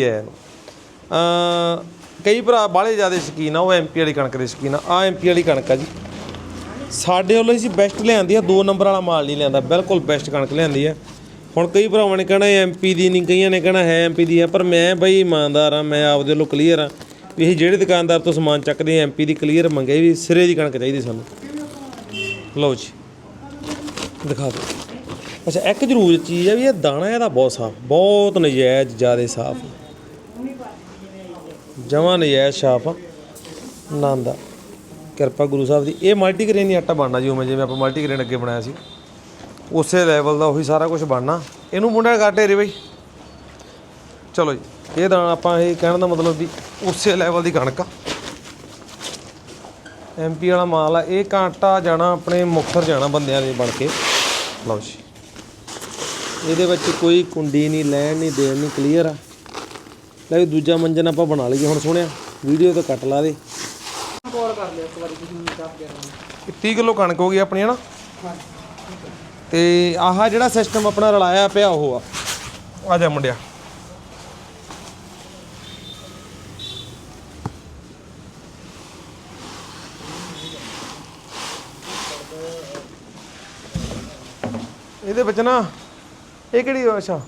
ਹੈ। ਅ ਕਈ ਭਰਾ ਬਾਹਲੇ ਜ਼ਿਆਦਾ ਸ਼ਕੀਨ ਆ, ਉਹ ਐਮਪੀ ਵਾਲੀ ਕਣਕ ਦੇ ਸ਼ਕੀਨ ਆ। ਆ ਐਮਪੀ ਵਾਲੀ ਕਣਕ ਆ ਜੀ। ਸਾਡੇ ਵੱਲੋਂ ਅਸੀਂ ਬੈਸਟ ਲਿਆਂਦੀ ਆ, ਦੋ ਨੰਬਰ ਵਾਲਾ ਮਾਲ ਨਹੀਂ ਲਿਆਂਦਾ, ਬਿਲਕੁਲ ਬੈਸਟ ਕਣਕ ਲਿਆਂਦੀ ਆ। ਹੁਣ ਕਈ ਭਰਾਵਾਂ ਨੇ ਕਹਿਣਾ ਐਮਪੀ ਦੀ ਨਹੀਂ, ਕਈਆਂ ਨੇ ਕਹਿਣਾ ਹੈ ਐਮਪੀ ਦੀ ਆ, ਪਰ ਮੈਂ ਬਈ ਇਮਾਨਦਾਰ ਆ, ਮੈਂ ਆਪਦੇ ਵੱਲੋਂ ਕਲੀਅਰ ਆ ਵੀ ਇਹ ਜਿਹੜੇ ਦੁਕਾਨਦਾਰ ਤੋਂ ਸਮਾਨ ਚੱਕਦੇ ਆ ਐਮਪੀ ਦੀ ਕਲੀਅਰ ਮੰਗੇ ਵੀ ਸਿਰੇ ਦੀ ਕਣਕ ਚਾਹੀਦੀ ਸਾਨੂੰ। ਲਓ ਜੀ, ਦਿਖਾ ਦਿਓ। ਅੱਛਾ, ਇੱਕ ਜ਼ਰੂਰ ਚੀਜ਼ ਆ ਵੀ ਇਹ ਦਾਣਾ ਇਹਦਾ ਬਹੁਤ ਸਾਫ਼, ਬਹੁਤ ਨਜਾਇਜ਼, ਜ਼ਿਆਦਾ ਸਾਫ਼। ਜਮਾਂ ਨਜਾਇਜ਼ ਸਾਫ਼ ਆ। ਨੰਦਾ ਕਿਰਪਾ ਗੁਰੂ ਸਾਹਿਬ ਦੀ। ਇਹ ਮਲਟੀਗ੍ਰੇਨ ਹੀ ਆਟਾ ਬਣਨਾ ਜੀ ਉਵੇਂ, ਜਿਵੇਂ ਆਪਾਂ ਮਲਟੀਗ੍ਰੇਨ ਅੱਗੇ ਬਣਾਇਆ ਸੀ। ਉਸੇ ਲੈਵਲ ਦਾ ਉਹੀ ਸਾਰਾ ਕੁਝ ਬਣਨਾ। ਇਹਨੂੰ ਮੁੰਡਾ ਕਾਟੇ ਰੇ ਬਈ। ਚਲੋ ਜੀ। ਇਹ ਦਾਣਾ ਆਪਾਂ ਇਹ ਕਹਿਣ ਦਾ ਮਤਲਬ ਵੀ ਉਸੇ ਲੈਵਲ ਦੀ ਕਣਕ ਆ। ਐਮਪੀ ਵਾਲਾ ਮਾਲ ਆ। ਇਹ ਕਾਂਟਾ ਜਾਣਾ, ਆਪਣੇ ਮੁਕਤਸਰ ਜਾਣਾ ਬੰਦਿਆਂ ਦੇ ਬਣ ਕੇ। ਲਓ ਜੀ। ਇਹਦੇ ਵਿੱਚ ਕੋਈ ਕੁੰਡੀ ਨਹੀਂ, ਲੈਣ ਨਹੀਂ, ਦੇਣ ਨਹੀਂ ਕਲੀਅਰ ਆ। ਲੈ ਵੀ ਦੂਜਾ ਮੰਜਨ ਆਪਾਂ ਬਣਾ ਲਈਏ ਹੁਣ ਸੋਹਣਿਆ। ਵੀਡੀਓ ਤੇ ਕੱਟ ਲਾ ਦੇ। ਕੋਲ ਕਰ ਲਿਓ ਇੱਕ ਵਾਰੀ ਤੁਸੀਂ ਦੱਸ ਦਿਓ 30 ਕਿਲੋ ਕਣਕ ਹੋ ਗਈ ਆਪਣੀ, ਹਨਾ? ਤੇ ਆਹ ਜਿਹੜਾ ਸਿਸਟਮ ਆਪਣਾ ਰਲਾਇਆ ਪਿਆ ਉਹ ਆ। ਆ ਜਾ ਮੁੰਡਿਆ। ਇਹਦੇ ਵਿੱਚ ਨਾ, ਇਹ ਕਿਹੜੀ ਅੱਛਾ?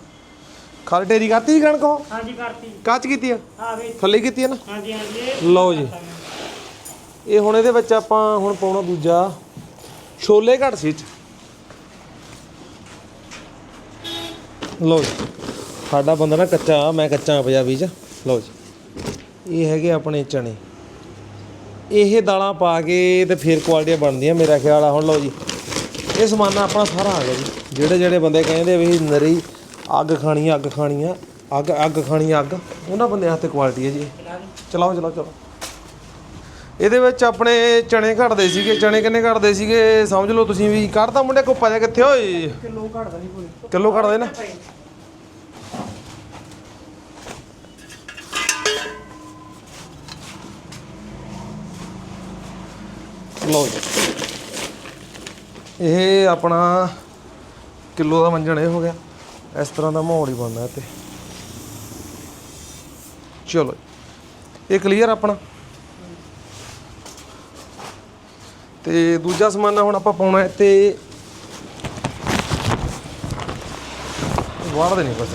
ਖਲ ਢੇਰੀ ਕਰਤੀ ਸੀ ਕਣਕ ਉਹ ਹਾਂਜੀ ਕਰਤੀ। ਕੱਚ ਕੀਤੀ ਆ? ਆ ਵੇ ਥੱਲੇ ਕੀਤੀ ਆ ਨਾ? ਹਾਂਜੀ ਹਾਂਜੀ ਇਹ ਲਓ ਜੀ। ਇਹ ਹੁਣ ਇਹਦੇ ਵਿੱਚ ਆਪਾਂ ਹੁਣ ਪਾਉਣਾ ਦੂਜਾ ਛੋਲੇ ਘੱਟ ਸੀ 'ਚ। ਲਓ ਜੀ। ਸਾਡਾ ਬੰਦਾ ਨਾ ਕੱਚਾ ਮੈਂ ਕੱਚਾ ਪੰਜਾਬੀ ਚ। ਲਓ ਜੀ। ਇਹ ਹੈਗੇ ਆਪਣੇ ਚਣੇ ਇਹ ਦਾਲਾਂ ਪਾ ਕੇ ਤੇ ਫਿਰ ਕੁਆਲਿਟੀਆਂ ਬਣਦੀਆਂ ਮੇਰਾ ਖਿਆਲ ਆ। ਹੁਣ ਲਓ ਜੀ। ਇਹ ਸਮਾਨਾ ਆਪਣਾ ਸਾਰਾ ਆ ਗਿਆ ਜੀ। ਜਿਹੜੇ ਜਿਹੜੇ ਬੰਦੇ ਕਹਿੰਦੇ ਵੀ ਨਰੀ ਅੱਗ ਖਾਣੀ ਅੱਗ ਖਾਣੀ ਆ ਅੱਗ ਅੱਗ ਖਾਣੀ ਅੱਗ। ਉਹਨਾਂ ਬੰਦੇ ਹੱਥ ਕੁਆਲਿਟੀ ਹੈ ਜੀ। ਚਲਾਓ ਚਲਾਓ ਚਲੋ ਇਹਦੇ ਵਿੱਚ ਆਪਣੇ ਚਣੇ ਘਟਦੇ ਸੀਗੇ ਚਣੇ ਕਿੰਨੇ ਘਟਦੇ ਸੀਗੇ? ਸਮਝ ਲਓ ਤੁਸੀਂ ਵੀ ਕੱਢਦਾ ਮੁੰਡੇ ਕੋਪਾ ਜਾ ਕਿੱਥੇ ਓਏ? ਕਿਲੋ ਘਟਦਾ ਨਹੀਂ ਕੋਈ। ਕਿਲੋ ਘਟਦੇ ਨਾ? ਲਓ ਜੀ। ਇਹ ਆਪਣਾ ਕਿਲੋ ਦਾ ਮੰਜਣ ਇਹ ਹੋ ਗਿਆ। ਇਸ ਤਰ੍ਹਾਂ ਦਾ ਮਾਹੌਲ ਹੀ ਬਣਦਾ ਇੱਥੇ। ਚਲੋ ਇਹ ਕਲੀਅਰ ਆਪਣਾ? ਤੇ ਦੂਜਾ ਸਮਾਨਾ ਹੁਣ ਆਪਾਂ ਪਾਉਣਾ ਹੈ ਤੇ ਵਾੜ ਦੇ ਨਹੀਂ ਕੁਛ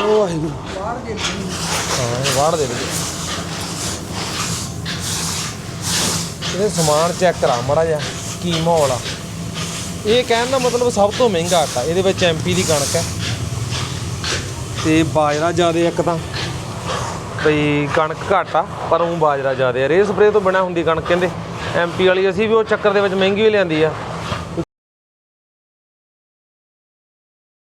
ਉਹ ਵਾਹਿਗੁਰੂ। ਬਾਹਰ ਦੇ ਹਾਂ, ਇਹ ਦੇ ਵਿੱਚ ਸਮਾਨ ਚੈੱਕ ਕਰਾ ਮੜਾ ਜਾ ਕੀ ਮਾਹੌਲ ਆ। ਇਹ ਕਹਿਣ ਦਾ ਮਤਲਬ ਸਭ ਤੋਂ ਮਹਿੰਗਾ ਆਟਾ, ਇਹਦੇ ਵਿੱਚ ਐਮਪੀ ਦੀ ਕਣਕ ਹੈ। ਤੇ ਬਾਜਰਾ ਜ਼ਿਆਦਾ ਇੱਕ ਤਾਂ। ਬਈ ਕਣਕ ਘੱਟ ਆ, ਪਰ ਉਹ ਬਾਜਰਾ ਜ਼ਿਆਦਾ ਆ। ਰੇ ਸਪਰੇ ਤੋਂ ਬਿਨਾ ਹੁੰਦੀ ਕਣਕ ਕਹਿੰਦੇ। ਐਮਪੀ ਵਾਲੀ ਅਸੀਂ ਵੀ ਉਹ ਚੱਕਰ ਦੇ ਵਿੱਚ ਮਹਿੰਗੀ ਹੀ ਲਿਆਂਦੀ ਆ।